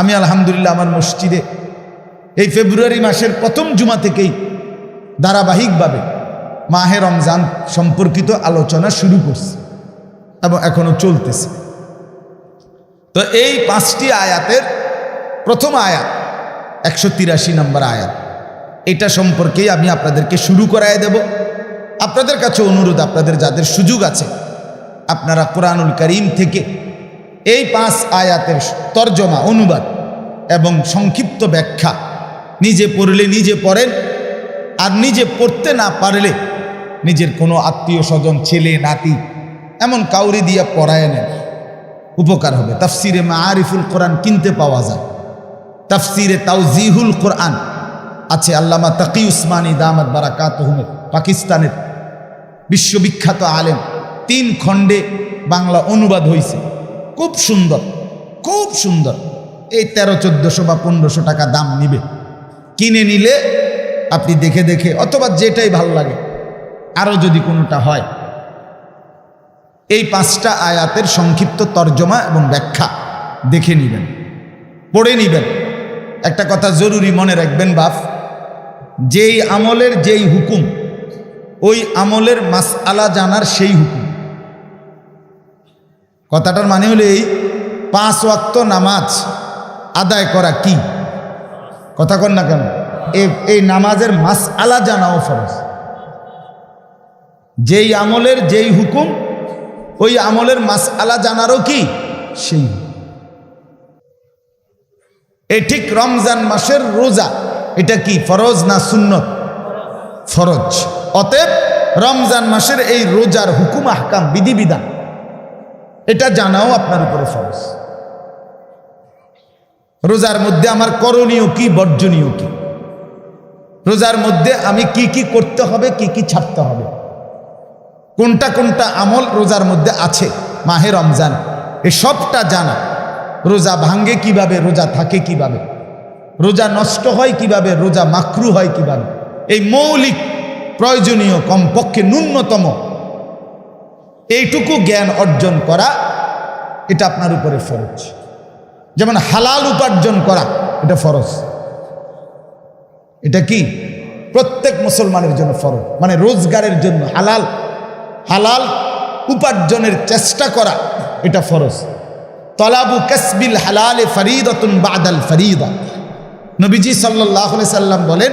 আমি আলহামদুলিল্লাহ আমার মসজিদে এই ফেব্রুয়ারি মাসের প্রথম জুমা থেকেই ধারাবাহিকভাবে মাহে রমজান সম্পর্কিত আলোচনা শুরু করছে এবং এখনও চলতেছে। তো এই পাঁচটি আয়াতের প্রথম আয়াত, একশো তিরাশি নম্বর আয়াত, এটা সম্পর্কেই আমি আপনাদেরকে শুরু করায় দেব। আপনাদের কাছে অনুরোধ, আপনাদের যাদের সুযোগ আছে, আপনারা কোরআনুল করিম থেকে এই পাঁচ আয়াতের তর্জমা, অনুবাদ এবং সংক্ষিপ্ত ব্যাখ্যা নিজে পড়লে নিজে পড়েন আর নিজে পড়তে না পারলে নিজের কোনো আত্মীয় স্বজন, ছেলে, নাতি এমন কাউরি দিয়ে পড়ায় নেন। উপকার হবে। তাফসিরে মা আরিফুল কোরআন কিনতে পাওয়া যায়। তাফসিরে তাউজিহুল কোরআন আছে আল্লামা তাকি উসমানী দামাত বারাকাত পাকিস্তানের বিশ্ববিখ্যাত আলেম। তিন খণ্ডে বাংলা অনুবাদ হয়েছে খুব সুন্দর খুব সুন্দর। এই তেরো, চোদ্দোশো বা পনেরোশো টাকা দাম নিবে। কিনে নিলে আপনি দেখে দেখে, অথবা যেটাই ভালো লাগে আরও যদি কোনোটা হয়। এই পাঁচটা আয়াতের সংক্ষিপ্ত তর্জমা এবং ব্যাখ্যা দেখে নেবেন, পড়ে নেবেন। একটা কথা জরুরি মনে রাখবেন বাপ, যেই আমলের যেই হুকুম, ওই আমলের মাস আলা জানার সেই হুকুম। কথাটার মানে হলো এই, পাঁচ ওয়াক্ত নামাজ আদায় করা কি? কথা কন না কেন? এ- এই নামাজের মাস আলা জানাও ফরজ। যেই আমলের যেই হুকুম, ওই আমলের মাস আলা জানারও কি? সেই। এই ঠিক রমজান মাসের রোজা, এটা কি ফরজ না সুন্নত? ফরজ। অতএব রমজান মাসের এই রোজার হুকুম, আহকাম, বিধিবিধান এটা জানাও আপনার উপরে ফরজ। রোজার মধ্যে আমার করণীয় কি, বর্জনীয় কি? রোজার মধ্যে আমি কি কি করতে হবে, কি কি ছাড়তে হবে? কোনটা কোনটা আমল রোজার মধ্যে আছে, মাহে রমজান এ সবটা জানা। রোজা ভাঙ্গে কীভাবে, রোজা থাকে কীভাবে? রোজা নষ্ট হয় কীভাবে, রোজা মাকরু হয় কীভাবে? এই মৌলিক, প্রয়োজনীয়, কমপক্ষে ন্যূনতম এইটুকু জ্ঞান অর্জন করা, এটা আপনার উপরে ফরজ। যেমন হালাল উপার্জন করা, এটা ফরজ। এটা কি? প্রত্যেক মুসলমানের জন্য ফরজ। মানে রোজগারের জন্য হালাল হালাল উপার্জনের চেষ্টা করা, এটা ফরজ। তলাবু কাসবিল হালালে ফরিদতুন বাদাল ফরিদা। নবীজি সাল্লাহ সাল্লাম বলেন,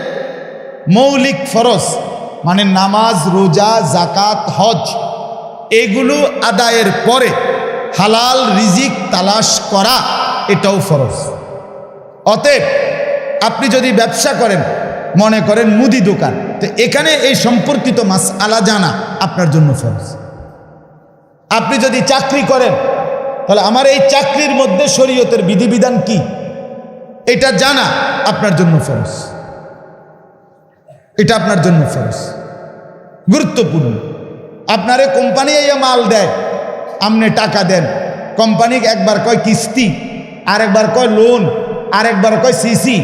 মৌলিক ফরজ মানে নামাজ, রোজা জাকাত হজ এগুলো আদায়ের পরে হালাল রিজিক তালাশ করা, এটাও ফরজ। অতএব আপনি যদি ব্যবসা করেন, মনে করেন মুদি দোকান, তো এখানে এই সম্পর্কিত মাস আলা জানা আপনার জন্য ফরজ। আপনি যদি চাকরি করেন, তাহলে আমার এই চাকরির মধ্যে শরীয়তের বিধিবিধান কি? এটা জানা আপনার জন্য ফরজ। এটা আপনার জন্য ফরজ। গুরুত্বপূর্ণ। আপনারে কোম্পানি এই মাল দেয় আপনি টাকা দেন। কোম্পানি একবার কয় কিস্তি, আরেকবার কয় লোন, আরেকবার কয় সিসি,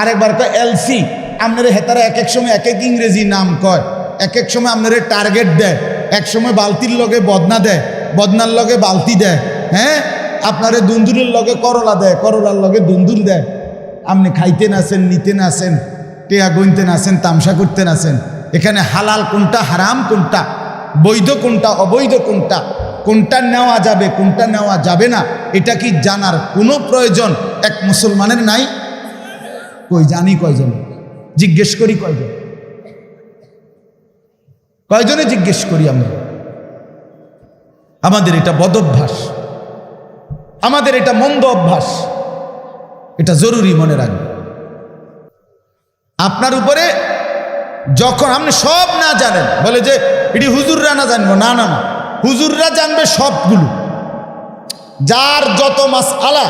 আরেকবার কয় এলসি আপনার হেতারা এক এক সময় এক এক ইংরেজি নাম কয় এক এক সময় আপনার টার্গেট দেয়, এক সময় বালতির লগে বদনা দেয়, বদনার লগে বালতি দেয় হ্যাঁ? আপনারে দুন্দুরের লগে করলা দেয়, করলার লগে দুন্দুর দেয়। আপনি খাইতে নাছেন নিতে নাছেন টেয়া গইনতে নাছেন তামসা করতে নাছেন এখানে হালাল কোনটা, হারাম কোনটা? বৈধ কোনটা, অবৈধ কোনটা কোনটা নেওয়া যাবে, কোনটা নেওয়া যাবে না, এটা কি জানার কোনো প্রয়োজন? এক মুসলমানের নাই? কই জানি কয়জন? জিজ্ঞেস করি কয়জন? কয়জনে জিজ্ঞেস করি আমরা? আমাদের এটা বদ অভ্যাস। আমাদের এটা মন্দ অভ্যাস। এটা জরুরি মনে রাখবে আপনার উপরে যখন আপনি সব না জানেন, বলে যে, এটি হুজুররা না জানব। না না না। হুজুররা জানবে সবগুলো। যার যত মাস আলা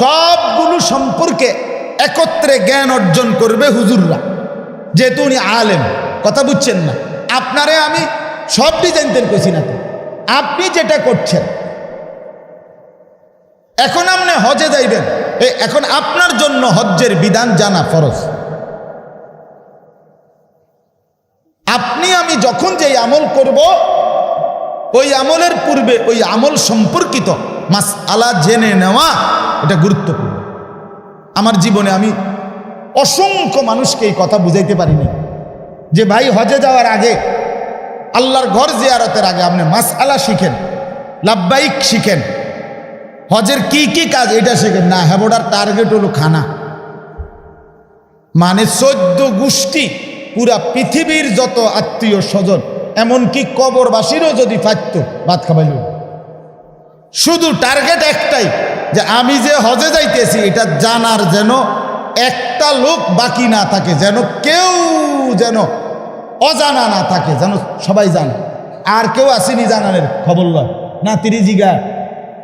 সবগুলো সম্পর্কে একত্রে জ্ঞান অর্জন করবে হুজুররা। যেহেতু উনি আলেম, কথা বুঝছেন না। আপনারে আমি সবটি জানতেন কইছি না আপনি যেটা করছেন, এখন আপনি হজে যাইবেন। এখন আপনার জন্য হজ্জের বিধান জানা ফরজ। যখন যে আমল করব, ওই আমলের পূর্বে ওই আমল সম্পর্কিত মাস আলা জেনে নেওয়া এটা গুরুত্বপূর্ণ। আমার জীবনে আমি অসংখ্য মানুষকে এই কথা বুঝাইতে পারিনি যে ভাই হজে যাওয়ার আগে, আল্লাহর ঘর জিয়ারতের আগে আপনি মাস আলা শিখেন লাভবাইক শিখেন। হজের কি কি কাজ এটা শিখেন? না হ্যাবোডার টার্গেট হলো খানা। মানে চোদ্দ গোষ্ঠী পুরা পৃথিবীর যত আত্মীয় স্বজন, এমনকি কবরবাসীরও যদি পাইত ভাত খাবাইল শুধু টার্গেট একটাই, যে আমি যে হজে যাইতেছি, এটা জানার যেন একটা লোক বাকি না থাকে, যেন কেউ যেন অজানা না থাকে, যেন সবাই জানে। আর কেউ আসেনি জানানের খবর লয়। না তিরি জিগা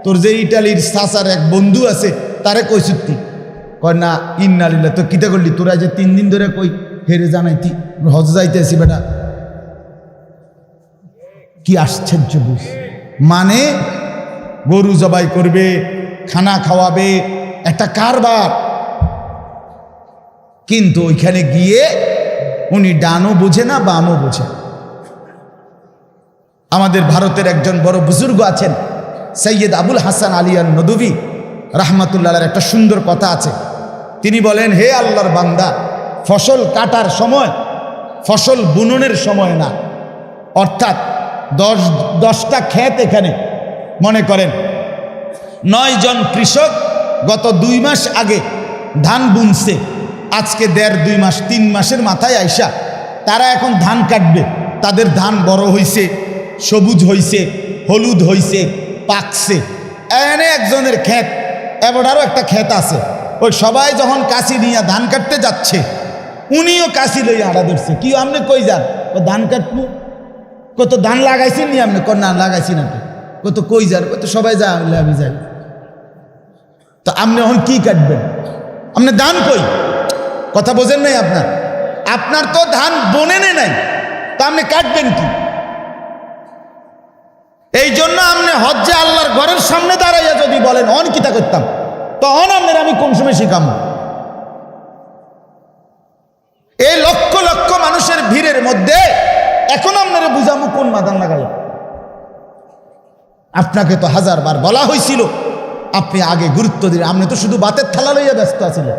তোর যে ইটালির সাসার এক বন্ধু আছে, তারে কইসুত্তি কয়, না ইন্নালিল্লা তো কিতা করলি? তোরা যে তিন দিন ধরে কই? হেরে জানাইতি হজ যাইতেছি বেটা। কি আশ্চর্য বুঝ। মানে গরু জবাই করবে, খানা খাওয়াবে, একটা কারবার। কিন্তু ওইখানে গিয়ে উনি ডানও বোঝে না, বামও বোঝে। আমাদের ভারতের একজন বড় বুজুর্গ আছেন, সৈয়দ আবুল হাসান আলিয়ান নদুবি রাহমাতুল্লাহর একটা সুন্দর কথা আছে। তিনি বলেন, হে আল্লাহর বান্দা ফসল কাটার সময়, ফসল বুননের সময় না। অর্থাৎ দশ, দশটা ক্ষেত এখানে, মনে করেন। নয় জন কৃষক গত দুই মাস আগে ধান বুনছে। আজকে দেড়, দুই মাস, তিন মাসের মাথায় আইসা তারা এখন ধান কাটবে। তাদের ধান বড় হইছে, সবুজ হইছে, হলুদ হইছে, পাকছে। এনে একজনের ক্ষেত, এবারও একটা ক্ষেত আছে। ওই সবাই যখন কাশি নিয়ে ধান কাটতে যাচ্ছে উনিও কাশি লইয়া আড়া ধরছে। কি আপনি কই যান? ও ধান কাটবো? কত ধান লাগাইছেন নি আপনি না, লাগাইছি নাকি কত কই যান? কত সবাই যা বলে আমি যাই। তো আপনি এখন কি কাটবেন? আপনি ধান কই? কথা বোঝেন নাই আপনার? আপনার তো ধান বনেনে নাই। তা আপনি কাটবেন কি? এই জন্য আপনি হজ্জে আল্লাহর ঘরের সামনে দাঁড়াইয়া যদি বলেন, অন কিতা করতাম? তখন আপনার আমি কোন সময় শিখাম? এখন আপনারা বুঝামু কোন মাদান লাগাই আপনাকে তো হাজার বার বলা হয়েছিল আপনি আগে গুরুত্ব দিন আপনি তো শুধু বাতের থালা লইয়া ব্যস্ত আছিলেন।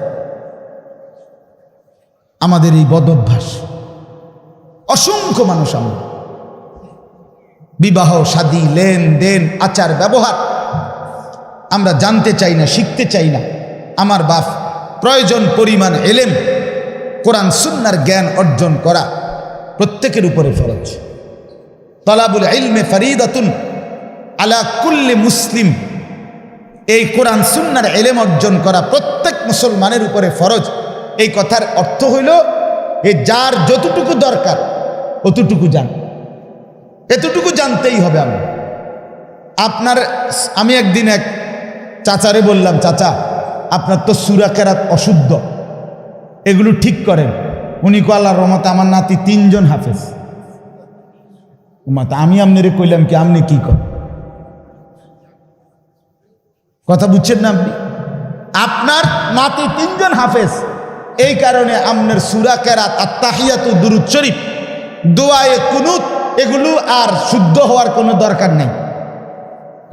আমাদের এই বদ অভ্যাস অসংখ্য মানুষ আমরা। বিবাহ, শাদী, লেনদেন, আচার, ব্যবহার, আমরা জানতে চাই না, শিখতে চাই না। আমার বাপ প্রয়োজন, পরিমাণ, এলেম, কোরআন, সুন্নার জ্ঞান অর্জন করা। প্রত্যেকের উপরে ফরজ। তলাবুল ইলমে ফরিদাতুন আলা কুল্লি মুসলিম। এই কোরআন সুন্নার এলেম অর্জন করা প্রত্যেক মুসলমানের উপরে ফরজ। এই কথার অর্থ হইল এই যার যতটুকু দরকার, অতটুকু জান। এতটুকু জানতেই হবে আমি আপনার, আমি একদিন এক চাচারে বললাম, চাচা, আপনার তো সুরাকেরাত অশুদ্ধ। এগুলো ঠিক করেন। উনি কো আল্লাহ রহমত আমার নাতি তিনজন হাফেজ। মাতা আমি আপনারে কইলাম কি, আপনি কি কর? কথা বুঝছেন না আপনি? আপনার নাতি তিনজন হাফেজ, এই কারণে আপনার সুরা কেরাত আর তাহিয়াতু দুরুদ শরীফ, দোয়ায়ে কুনুত, এগুলো আর শুদ্ধ হওয়ার কোনো দরকার নেই।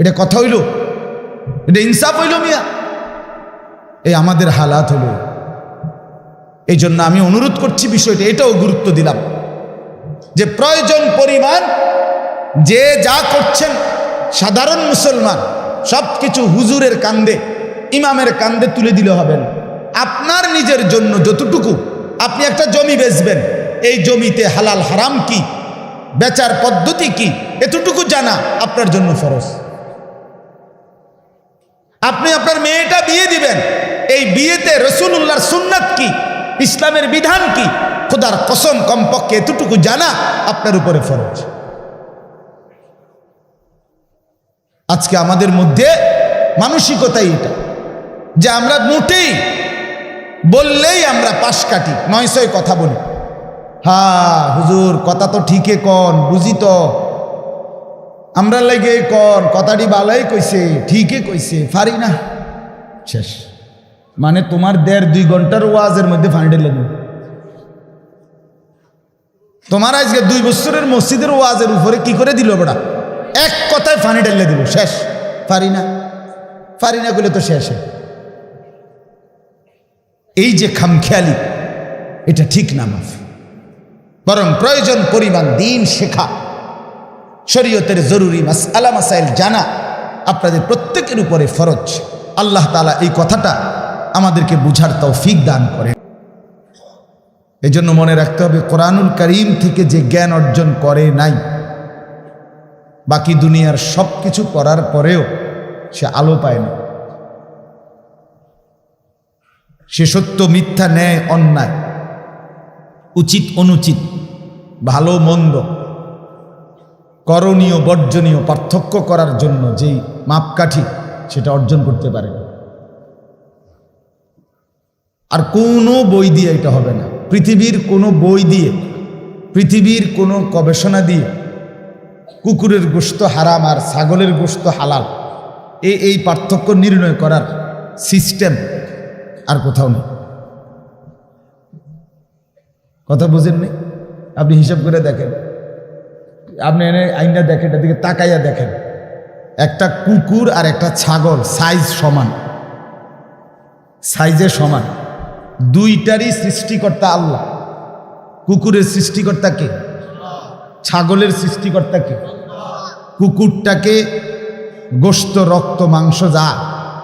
এটা কথা হইল? এটা ইনসাফ হইল মিয়া? এই আমাদের হালাত হলো এই জন্য আমি অনুরোধ করছি বিষয়টা, এটাও গুরুত্ব দিলাম। যে প্রয়োজন পরিমাণ, যে যা করছেন, সাধারণ মুসলমান সব কিছু হুজুরের কান্দে, ইমামের কান্দে তুলে দিলে হবে না। আপনার নিজের জন্য যতটুকু, আপনি একটা জমি বেচবেন, এই জমিতে হালাল হারাম কি, বেচার পদ্ধতি কি, এতটুকু জানা আপনার জন্য ফরজ। আপনি আপনার মেয়েটা বিয়ে দিবেন, এই বিয়েতে রসুল রসুল্লাহর সুন্নাত কি ইসলামের বিধান কি? খোদার কসম, কমপক্ষে এতটুকু জানা আপনার উপরে ফরজ। আজকে আমাদের মধ্যে মানসিকতাই এটা, যে আমরা মোটেই বললেই আমরা পাশ কাটি নয় কথা বলি। হা, হুজুর, কথা তো ঠিকই কন, বুঝি তো। আমরা লাগে কন, কথাটি বালাই কইছে, ঠিকই কইছে, পারি না। শেষ। মানে তোমার দেড় দুই ঘণ্টার ওয়াজের মধ্যে ফান্ডে লাগবে তোমার আজকে দুই বছরের মসজিদের ওয়াজের উপরে কি করে দিল বেড়া? এক কথায় ফানি ঢেলে দিল শেষ। পারি না। পারি না করলে তো শেষে এই যে খামখেয়ালি, এটা ঠিক না মাফ। বরং প্রয়োজন, পরিমাণ, দিন শেখা। শরীয়তের জরুরি মাস আলা জানা। আপনাদের প্রত্যেকের উপরে ফরজ। আল্লাহ তালা এই কথাটা আমাদেরকে বুঝার তৌফিক দান করেন। এই জন্য মনে রাখতে হবে, কোরআনুল করিম থেকে যে জ্ঞান অর্জন করে নাই, বাকি দুনিয়ার সব কিছু করার পরেও সে আলো পায় না। সে সত্য, মিথ্যা, ন্যায়, অন্যায়, উচিত, অনুচিত, ভালো, মন্দ, করণীয়, বর্জনীয়, পার্থক্য করার জন্য যেই মাপকাঠি সেটা অর্জন করতে পারে আর কোনো বই দিয়ে এটা হবে না। পৃথিবীর কোনো বই দিয়ে, পৃথিবীর কোনো গবেষণা দিয়ে কুকুরের গোস্ত হারাম আর ছাগলের গোস্ত হালাল এই এই পার্থক্য নির্ণয় করার সিস্টেম আর কোথাও নেই। কথা বুঝেননি? আপনি হিসাব করে দেখেন। আপনি এনে আইনটা দেখেন, এদিকে তাকাইয়া দেখেন। একটা কুকুর আর একটা ছাগল সাইজ সমান। সাইজে সমান। দুইটারই সৃষ্টিকর্তা আল্লাহ। কুকুরের সৃষ্টিকর্তা কে ছাগলের সৃষ্টিকর্তা কে কুকুরটাকে গোস্ত, রক্ত, মাংস যা,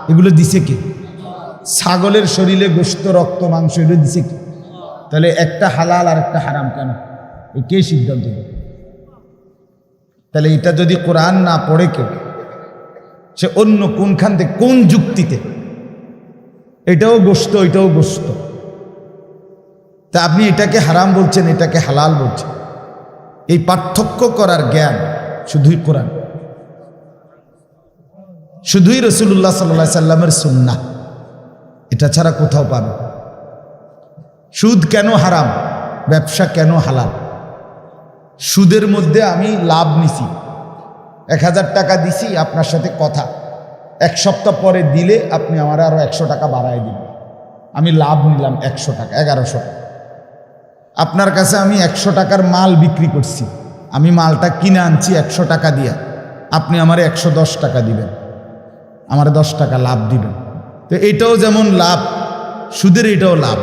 এগুলো দিছে কে? ছাগলের শরীরে গোস্ত, রক্ত, মাংস, এগুলো দিছে কে? তাহলে একটা হালাল আর একটা হারাম কেন? এ কে সিদ্ধান্ত নেবে? তাহলে এটা যদি কোরআন না পড়ে কেউ, সে অন্য কোনখান থেকে, কোন যুক্তিতে? এটাও গোস্ত এটাও গোস্ত। তা আপনি এটাকে হারাম বলছেন, এটাকে হালাল বলছেন। এই পার্থক্য করার জ্ঞান শুধুই কোরআন। শুধুই রসুল্লাহ সাল্লা সাল্লামের সুন্না এটা ছাড়া কোথাও পাবে। সুদ কেন হারাম? ব্যবসা কেন হালাল? সুদের মধ্যে আমি লাভ নিছি। এক হাজার টাকা দিছি, আপনার সাথে কথা। এক সপ্তাহ পরে দিলে আপনি আমার আরও একশো টাকা বাড়ায় দিবেন। আমি লাভ নিলাম একশো টাকা, এগারোশো টাকা। আপনার কাছে আমি একশো টাকার মাল বিক্রি করছি। আমি মালটা কিনে আনছি একশো টাকা দিয়া। আপনি আমার একশো দশ টাকা দিবেন। আমার দশ টাকা লাভ দিবেন। তো এটাও যেমন লাভ, সুদের এটাও লাভ।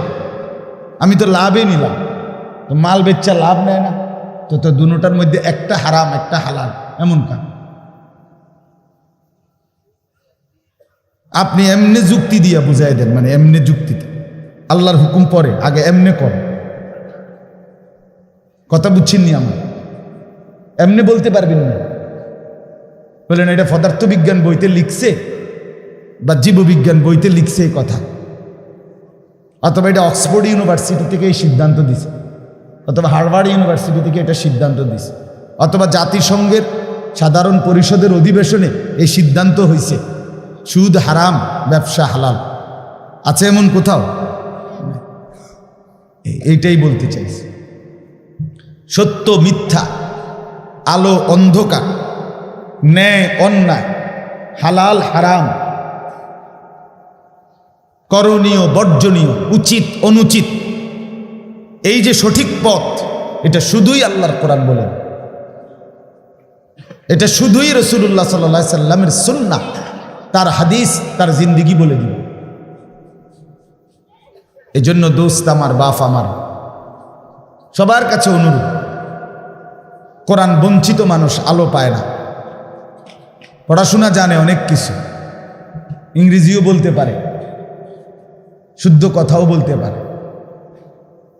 আমি তো লাভই নিলাম। তো মাল বেচা লাভ নেয় না। তো তো দুটার মধ্যে একটা হারাম, একটা হালাল। এমন কাজ। আপনি এমনি যুক্তি দিয়া বুঝাই দেন মানে এমনি যুক্তিতে। আল্লাহর হুকুম পরে, আগে এমনি কর কথা বুঝছেননি আমার এমনি বলতে পারবেন না। বললেন এটা পদার্থবিজ্ঞান বইতে লিখছে বা জীববিজ্ঞান বইতে লিখছে এই কথা। অথবা এটা অক্সফোর্ড ইউনিভার্সিটি থেকে এই সিদ্ধান্ত দিছে। অথবা হার্ভার্ড ইউনিভার্সিটি থেকে এটা সিদ্ধান্ত দিছে। অথবা জাতিসংঘের সাধারণ পরিষদের অধিবেশনে এই সিদ্ধান্ত হয়েছে সুদ হারাম, ব্যবসা হালাল। আছে এমন কোথাও? এইটাই বলতে চাইছি। সত্য মিথ্যা, আলো অন্ধকার, ন্যায় অন্যায়, হালাল হারাম, করণীয়, বর্জনীয়, উচিত, অনুচিত, এই যে সঠিক পথ, এটা শুধুই আল্লাহর কোরআন বলেন এটা শুধুই রসুল্লাহ সাল্লা সাল্লামের সুন্না তার হাদিস, তার জিন্দিগি বলে দিল এই জন্য দোস্ত আমার, বাপ আমার, সবার কাছে অনুরোধ কোরআন বঞ্চিত মানুষ আলো পায় না। পড়াশোনা জানে অনেক কিছু। ইংরেজিও বলতে পারে। শুদ্ধ কথাও বলতে পারে।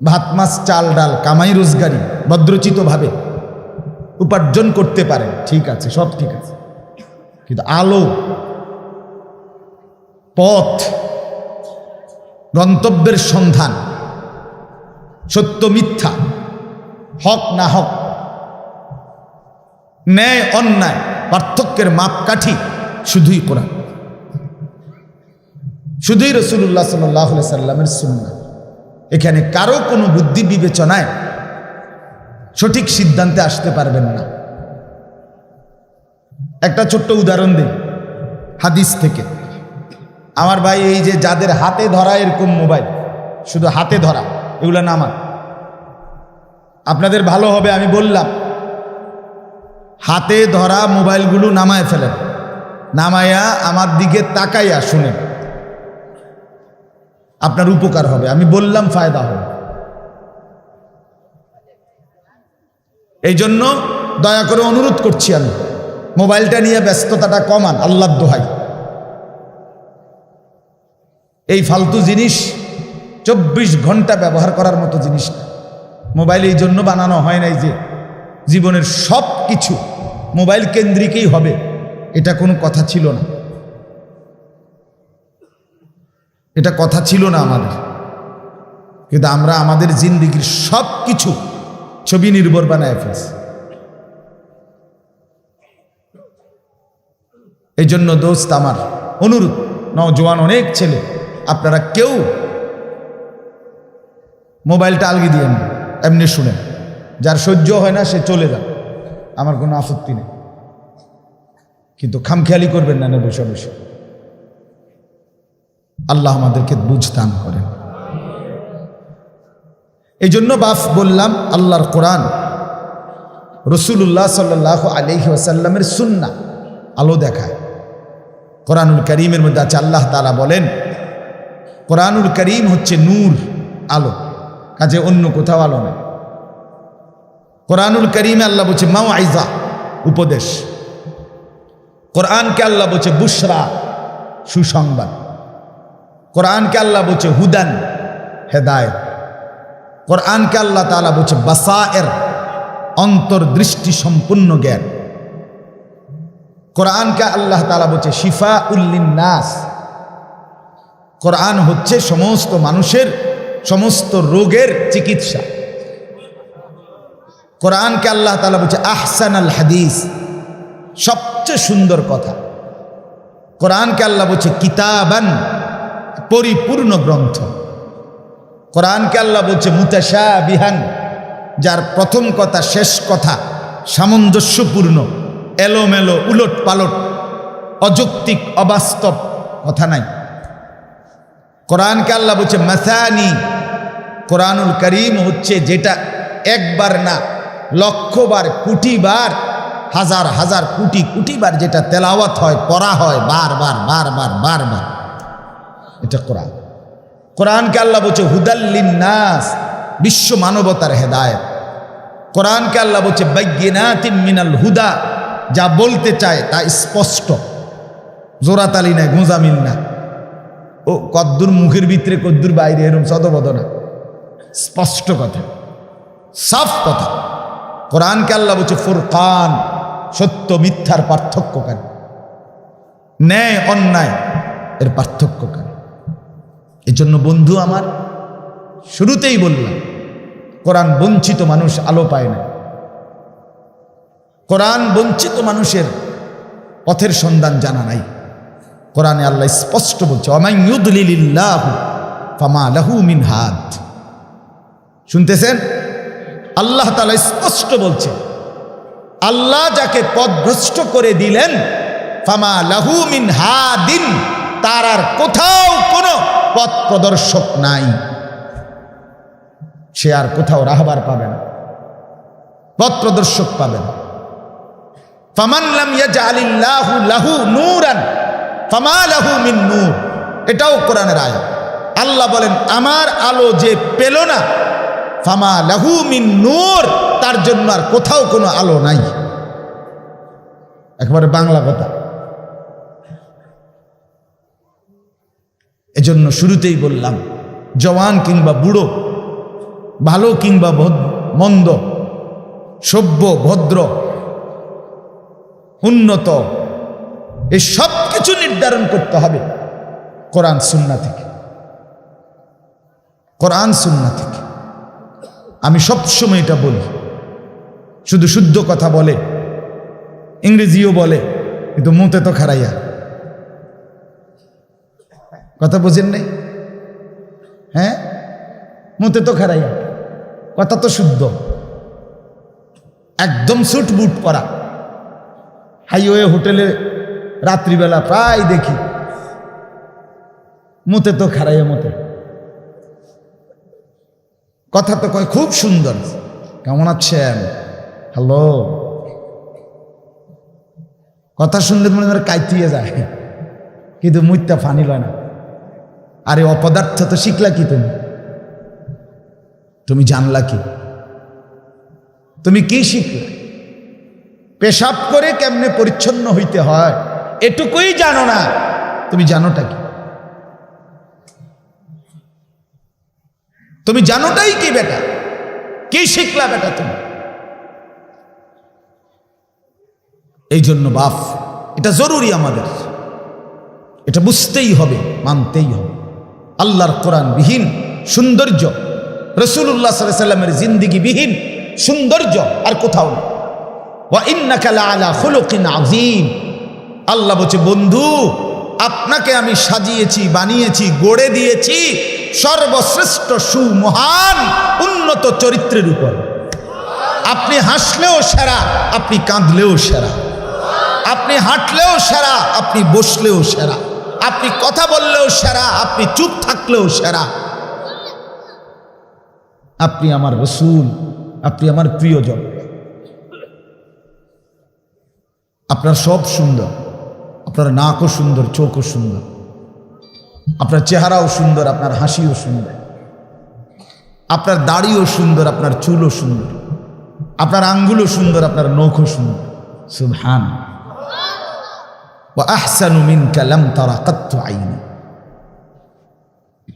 ভাত, মাছ, চাল, ডাল, কামাই, রোজগারি ভদ্রচিতভাবে উপার্জন করতে পারে। ঠিক আছে, সব ঠিক আছে। কিন্তু আলো, পথ, গন্তব্যের সন্ধান, সত্য মিথ্যা, হক না হক ন্যায়, অন্যায়, পার্থক্যের মাপকাঠি শুধুই কোরআন। শুধুই রসুল্লাহ সাল্লাহ সাল্লামের সুন্না এখানে কারও কোনো বুদ্ধি বিবেচনায় সঠিক সিদ্ধান্তে আসতে পারবেন না। একটা ছোট্ট উদাহরণ দিই, হাদিস থেকে। আমার ভাই এই যে যাদের হাতে ধরা এরকম মোবাইল, শুধু হাতে ধরা, এগুলো নামা আপনাদের ভালো হবে, আমি বললাম হাতে ধরা মোবাইলগুলো নামায় ফেলেন নামায়া আমার দিকে তাকাইয়া শুনেন আপনার উপকার হবে, আমি বললাম ফায়দা হবে। এই জন্য দয়া করে অনুরোধ করছি আমি, মোবাইলটা নিয়ে ব্যস্ততাটা কমান আল্লাহ দোহাই। এই ফালতু জিনিস চব্বিশ ঘণ্টা ব্যবহার করার মতো জিনিস না। মোবাইল এই জন্য বানানো হয় নাই যে জীবনের সব কিছু মোবাইল কেন্দ্রিকই হবে। এটা কোনো কথা ছিল না। এটা কথা ছিল না আমাদের। কিন্তু আমরা আমাদের জিন্দিগির সব কিছু ছবি নির্ভর বানায় ফেলছি। এই জন্য দোস্ত আমার অনুরোধ নজওয়ান অনেক ছেলে, আপনারা কেউ মোবাইলটা আলগি দিয়ে এমনি শুনেন। যার সহ্য হয় না, সে চলে যান আমার কোনো আপত্তি নেই। কিন্তু খামখেয়ালি করবেন না বসে বসে আল্লাহ আমাদেরকে বুঝতাম করেন। এই জন্য বাফ বললাম, আল্লাহর কোরআন রসুল্লাহ সাল্লাহ আলহি আসাল্লামের সুন্না আলো দেখায়। কোরআনুল করিমের মধ্যে আছে, আল্লাহ তালা বলেন, কোরআনুল করিম হচ্ছে নূর আলো, কাজে অন্য কোথাও আলো নেই। কোরআনুল করিমে আল্লাহ বলছে মাও আইজা উপদেশ। কোরআনকে আল্লাহ বলছে বুসরা সুসংবাদ। কোরআনকে আল্লাহ বলছে হুদান, হেদায়ত। কোরআনকে আল্লাহ তালা বলছে বাসা বাসায়ের, অন্তর্দৃষ্টি সম্পূর্ণ জ্ঞান। কোরআনকে আল্লাহ তালা বলছে শিফা নাস কোরআন হচ্ছে সমস্ত মানুষের, সমস্ত রোগের চিকিৎসা। কোরআনকে আল্লাহ তালা বলছে আহসান আল হাদিস। সবচেয়ে সুন্দর কথা। কোরআনকে আল্লাহ বলছে, কিতাবান পরিপূর্ণ গ্রন্থ। কোরআনকে আল্লাহ বলছে মুতাশা বিহান যার প্রথম কথা, শেষ কথা, সামঞ্জস্যপূর্ণ, এলোমেলো উলট পালট অযৌক্তিক, অবাস্তব কথা নাই। কোরআনকে আল্লাহ বলছে, মাসানি, কোরআনুল করিম হচ্ছে যেটা একবার না লক্ষবার, কোটিবার, হাজার হাজার, কোটি, কোটিবার যেটা তেলাওয়াত হয়, পড়া হয় বারবার বারবার বারবার এটা কোরআন। কোরআনকে আল্লাহ বলছে হুদাল্লিন নাস বিশ্ব মানবতার হেদায়ত। কোরআনকে আল্লাহ বলছে বৈজ্ঞানাতিম মিনাল হুদা যা বলতে চায়, তা স্পষ্ট। জোরাতালি নাই গোঁজামিল না ও, কদ্দুর মুখের ভিতরে কদ্দুর বাইরে, এরম সদবদ না স্পষ্ট কথা। সাফ কথা। কোরআনকে আল্লাহ বলছে, ফুরকান, সত্য, মিথ্যার পার্থক্যকারী ন্যায়, অন্যায়, এর পার্থক্যকারী এই জন্য বন্ধু আমার, শুরুতেই বললাম, কোরআন বঞ্চিত মানুষ আলো পায় না। কোরআন বঞ্চিত মানুষের পথের সন্ধান জানা নাই। কোরআনে আল্লাহ স্পষ্ট বলছে ফামা লাহু মিন হাত। শুনতেছেন? আল্লাহ তালা স্পষ্ট বলছে, আল্লাহ যাকে পদভ্রষ্ট করে দিলেন, ফামা লাহু মিন হাদিন, তার আর কোথাও কোনো পথ প্রদর্শক নাই। সে আর কোথাও রাহবার পাবে না, পথ প্রদর্শক পাবে না। ফামানলাম ইয়াজআলিল্লাহু লাহু নূরান, ফামা লাহু মিন নূর, এটাও কোরআনের আয়াত। আল্লাহ বলেন, আমার আলো যে পেল না ফামা লাহু মিন নূর, তার জন্য আর কোথাও কোনো আলো নাই। একবারে বাংলা কথা। এজন্য শুরুতেই বললাম, জওয়ান কিংবা বুড়ো, ভালো কিংবা মন্দ, সভ্য, ভদ্র, উন্নত এই সব কিছু নির্ধারণ করতে হবে কোরআন, সুন্না থেকে। কোরআন, সুন্না থেকে। আমি সবসময় এটা বলি। শুধু শুদ্ধ কথা বলে, ইংরেজিও বলে, কিন্তু মুতে তো খারাইয়া। কথা বুঝেন নাই? হ্যাঁ? মুতে তো খারাইয়া। কথা তো শুদ্ধ। একদম সুট বুট করা হাইওয়ে, হোটেলে রাত্রিবেলা প্রায় দেখি। মুতে তো খারাইয়া মতে। কথা তো কয় খুব সুন্দর। কেমন আছেন? হ্যালো কথা শুনলে মনে হয় কাইতিয়ে যায়। কিন্তু মুইতা ফানি লয় না। আরে অপদার্থ তো শিখলা কি তুমি? তুমি জানলা কি? তুমি কি শিখলে? পেশাব করে কেমনে পরিচ্ছন্ন হইতে হয়? এটুকুই জানো না। তুমি জানোটা কি? তুমি জানোটাই কি বেটা? কি শিখলা বেটা তুমি? এই জন্য বাপ, এটা জরুরি আমাদের। এটা বুঝতেই হবে, মানতেই হবে। আল্লাহর কোরআন বিহীন সৌন্দর্য রসুল্লাহ সাল্লামের জিন্দিগি বিহীন সৌন্দর্য আর কোথাও আযীম। আল্লাহ বলছে, বন্ধু, আপনাকে আমি সাজিয়েছি, বানিয়েছি, গড়ে দিয়েছি সর্বশ্রেষ্ঠ সুমহান উন্নত চরিত্রের উপর। আপনি হাসলেও সেরা, আপনি কাঁদলেও সেরা। আপনি হাঁটলেও সেরা, আপনি বসলেও সেরা। আপনি কথা বললেও সেরা, আপনি চুপ থাকলেও সেরা। আপনি আমার রসুল, আপনি আমার প্রিয়জন। আপনার সব সুন্দর, আপনার নাকও সুন্দর, চোখও সুন্দর। আপনার চেহারাও সুন্দর, আপনার হাসিও সুন্দর। আপনার দাড়িও সুন্দর, আপনার চুলও সুন্দর। আপনার আঙ্গুলও সুন্দর, আপনার নখও সুন্দর। সুবহান।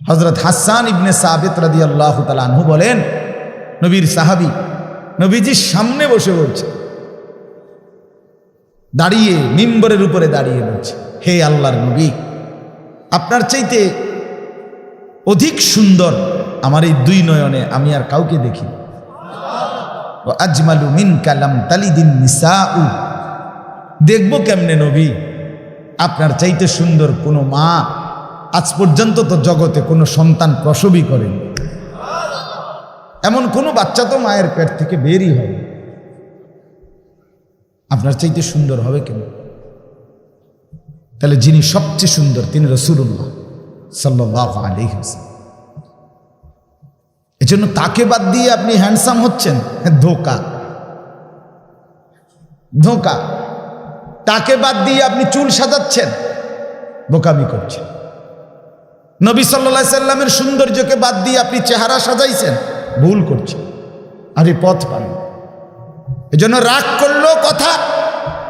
হজরত হাসান ইবনে সাবিত রাদিয়াল্লাহু তাআলা আনহু বলেন, নবীর সাহাবী নবীজির সামনে বসে বলছে, দাঁড়িয়ে, মিম্বরের উপরে দাঁড়িয়ে বলছে, হে আল্লাহর নবী আপনার চাইতে অধিক সুন্দর আমার এই দুই নয়নে আমি আর কাউকে দেখি আজমালু মিন কালাম তালিদিন নিসাউ। দেখব কেমনে নবী? আপনার চাইতে সুন্দর কোনো মা আজ পর্যন্ত তো জগতে কোনো সন্তান প্রসবই করেন। এমন কোনো বাচ্চা তো মায়ের পেট থেকে বেরই হবে আপনার চাইতে সুন্দর হবে কেন তাহলে যিনি সবচেয়ে সুন্দর, তিনি রসুল্লাহ সাল্লাহ আলী এজন্য তাকে বাদ দিয়ে আপনি হ্যান্ডসাম হচ্ছেন? ধোকা। ধোকা। তাকে বাদ দিয়ে আপনি চুল সাজাচ্ছেন? বোকামি করছেন। নবী সাল্লা সাল্লামের সৌন্দর্যকে বাদ দিয়ে আপনি চেহারা সাজাইছেন? ভুল করছেন। আর এই পথ পান এজন্য রাগ করল কথা,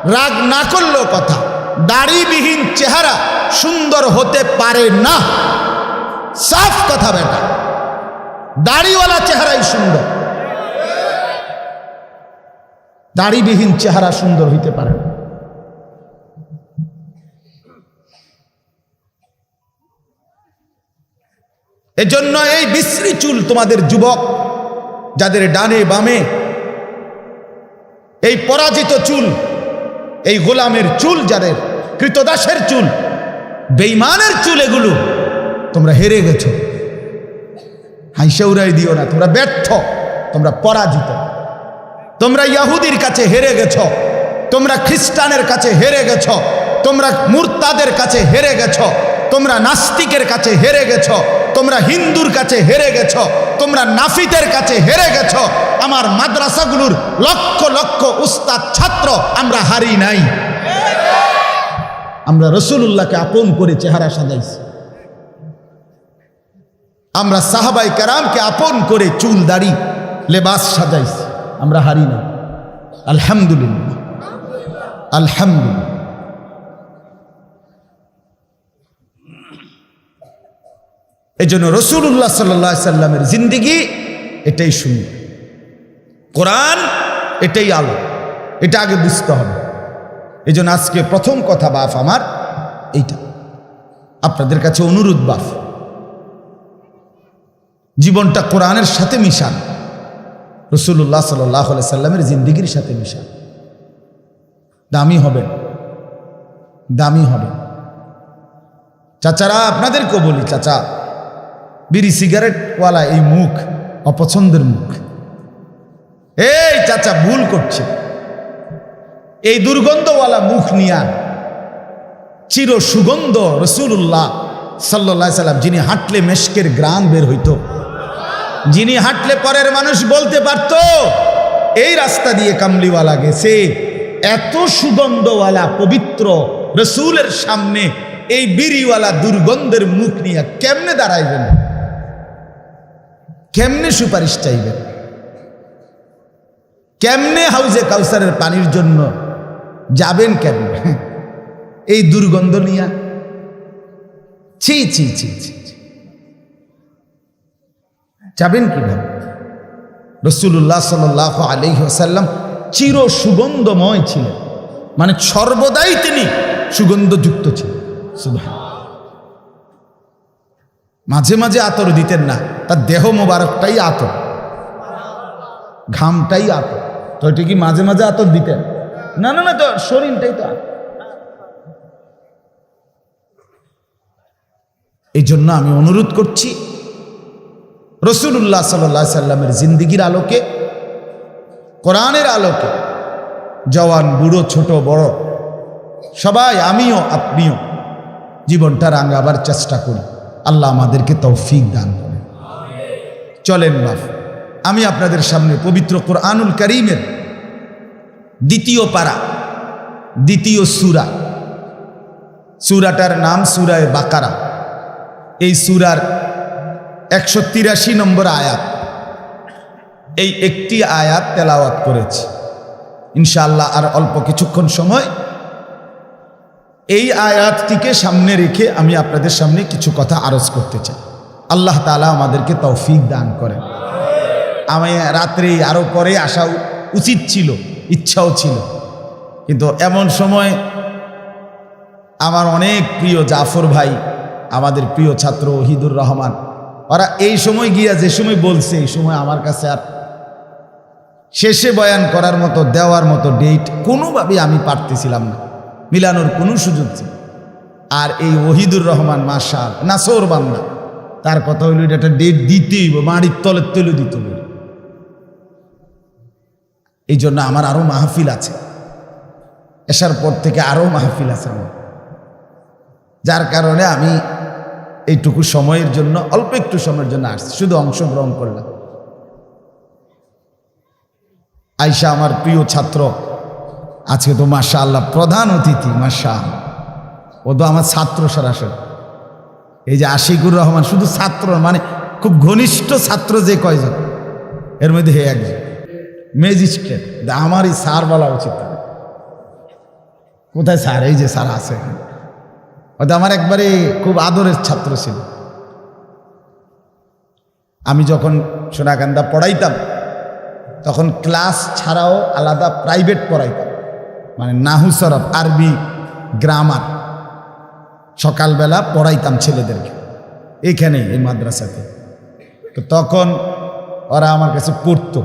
রাগ না করলেও কথা। দাড়িবিহীন চেহারা সুন্দর হতে পারে না। সাফ কথা বেটা। দাড়িওয়ালা চেহারাই সুন্দর। দাড়িবিহীন চেহারা সুন্দর হইতে পারে এজন্য এই বিশ্রী চুল তোমাদের যুবক, যাদের ডানে বামে এই পরাজিত চুল এই গোলামের চুল যাদের, কৃতদাসের চুল বেইমানের চুল এগুলো, তোমরা হেরে গেছো। হাইসা উড়াই দিও না, তোমরা ব্যর্থ, তোমরা পরাজিত। তোমরা ইয়াহুদির কাছে হেরে গেছ, তোমরা খ্রিস্টানের কাছে হেরে গেছ, তোমরা মুরতাদের কাছে হেরে গেছ। তোমরা নাস্তিকের কাছে হেরে গেছ, তোমরা হিন্দুর কাছে হেরে গেছ, তোমরা নাফিদের কাছে হেরে গেছ, আমার মাদ্রাসাগুলোর লক্ষ লক্ষ উস্তাদ ছাত্র আমরা হারি নাই। আমরা রসুল্লাহকে আপন করে চেহারা সাজাইছি। আমরা সাহাবাই কারামকে আপন করে চুল দাড়ি, লেবাস সাজাইছি, আমরা হারি না আলহামদুলিল্লাহ। আলহামদুলিল্লাহ। এই জন্য রসুল্লাহ সাল্লা সাল্লামের জিন্দিগি এটাই সুন্দর কোরআন এটাই আলো, এটা আগে বুঝতে হবে। এই জন্য আজকে প্রথম কথা বাফ আমার এইটা। আপনাদের কাছে অনুরোধ বাফ। জীবনটা কোরআনের সাথে মিশান রসুল্লাহ সাল্লাহ সাল্লামের জিন্দিগির সাথে মিশান। দামি হবে দামি হবে চাচারা, আপনাদেরকেও বলি, চাচা বিড়ি সিগারেটওয়ালা এই মুখ, অপছন্দের মুখ। এই চাচা, ভুল করছে। এই দুর্গন্ধওয়ালা মুখ নিয়া চির সুগন্ধ রসুল্লাহ সাল্লা সাল্লাম, যিনি হাঁটলে মেশকের গ্রাম বের হইত। যিনি হাঁটলে পরের মানুষ বলতে পারত, এই রাস্তা দিয়ে কামলিওয়ালা গেছে। এত সুগন্ধওয়ালা, পবিত্র রসুলের সামনে এই বিড়িওয়ালা দুর্গন্ধের মুখ নিয়ে কেমনে দাঁড়াইবেন? কেমনে সুপারিশ চাইবেন? কেমনে হাউজে কাউসারের পানির জন্য যাবেন কেমনে? এই দুর্গন্ধ নিয়ে? ছি ছি ছি ছি। যাবেন কীভাবে? রসুল্লাহ সাল আলহ্লাম চির সুগন্ধময় ছিলেন। মানে সর্বদাই তিনি সুগন্ধযুক্ত ছিলেন। সুবহান। মাঝে মাঝে আতর দিতেন না। তার দেহ মোবারকটাই আতর। ঘামটাই আতর। তো এটা কি মাঝে মাঝে আতর দিতেন? না না না, তো শরীরটাই তো। এই জন্য আমি অনুরোধ করছি রসুল্লাহ সাল্লাহ সাল্লামের জিন্দিগির আলোকে, কোরআনের আলোকে, জওয়ান, বুড়ো, ছোট, বড়, সবাই আমিও, আপনিও, জীবনটা রাঙাবার চেষ্টা করি। আল্লাহ আমাদেরকে তৌফিক দান করেন। চলেন বাফ আমি আপনাদের সামনে পবিত্র কোরআনুল করিমের দ্বিতীয় পারা, দ্বিতীয় সুরা। সুরাটার নাম সুরায় বাকারা। এই সুরার একশো তিরাশি নম্বর আয়াত। এই একটি আয়াত তেলাওয়াত করেছি। ইনশাআল্লাহ আর অল্প কিছুক্ষণ সময় এই আয়াতটিকে সামনে রেখে আমি আপনাদের সামনে কিছু কথা আরজ করতে চাই। আল্লাহ তালা আমাদেরকে তৌফিক দান করেন। আমি রাত্রে আরও পরে আসা উচিত ছিল, ইচ্ছাও ছিল। কিন্তু এমন সময় আমার অনেক প্রিয় জাফর ভাই, আমাদের প্রিয় ছাত্র ওহিদুর রহমান, ওরা এই সময় গিয়া যে সময় বলছে, এই সময় আমার কাছে আর শেষে বয়ান করার মতো, দেওয়ার মতো ডেট কোনোভাবে আমি পারতেছিলাম না। মিলানোর কোনো সুযোগ ছিল। আর এই ওহিদুর রহমান মাসাল নাসর বান্দা, তার কথা হইল এটা ডেট দিতেই মাড়ির তলে তেলে দিতে হবে এই জন্য আমার আরও মাহফিল আছে। এসার পর থেকে আরও মাহফিল আছে আমার। যার কারণে আমি এইটুকু সময়ের জন্য, অল্প একটু সময়ের জন্য আসছি, শুধু অংশগ্রহণ করলাম। আয়সা আমার প্রিয় ছাত্র আজকে তো মাসা আল্লাহ প্রধান অতিথি মাসা ও তো আমার ছাত্র সরাসরি। এই যে আশিকুর রহমান, শুধু ছাত্র মানে খুব ঘনিষ্ঠ ছাত্র যে কয়জন, এর মধ্যে হে একজন। ম্যাজিস্ট্রেট আমারই স্যার বলা উচিত কোথায় স্যার? এই যে স্যার আছে। হয়তো আমার একবারে খুব আদরের ছাত্র ছিল। আমি যখন সোনাকান্দা পড়াইতাম, তখন ক্লাস ছাড়াও আলাদা প্রাইভেট পড়াইতাম। মানে নাহু সরফ, আরবি গ্রামার সকালবেলা পড়াইতাম ছেলেদেরকে এখানেই এই মাদ্রাসাতে। তো তখন ওরা আমার কাছে পড়তো,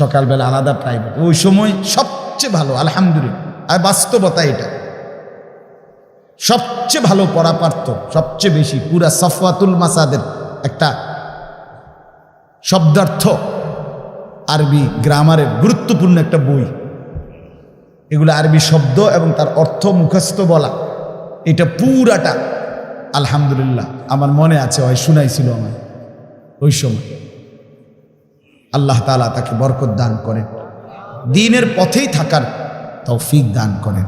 সকালবেলা আলাদা প্রাইভেট ওই সময় সবচেয়ে ভালো, আলহামদুলিল্লাহ, আর বাস্তবতা এটা। সবচেয়ে ভালো পড়া পারত, সবচেয়ে বেশি, পুরা সফওয়াতুল মাসাদের একটা শব্দার্থ, আরবি গ্রামারের গুরুত্বপূর্ণ একটা বই। এগুলো আরবি শব্দ এবং তার অর্থ মুখস্থ বলা। এটা পুরাটা, আলহামদুলিল্লাহ। আমার মনে আছে হয় শুনাইছিল আমার ওই সময়। আল্লাহ তালা তাকে বরকত দান করেন, দিনের পথেই থাকার তৌফিক দান করেন।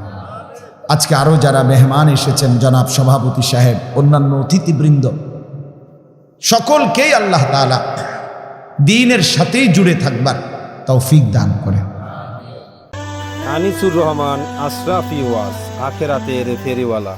আজকে আরও যারা মেহমান এসেছেন, জনাব সভাপতি সাহেব, অন্যান্য অতিথিবৃন্দ, সকলকেই আল্লাহ তালা দিনের সাথেই জুড়ে থাকবার তৌফিক দান করেন। আনিসুর রহমান আশরাফি ওয়াস আখেরাতের ফেরিওয়ালা।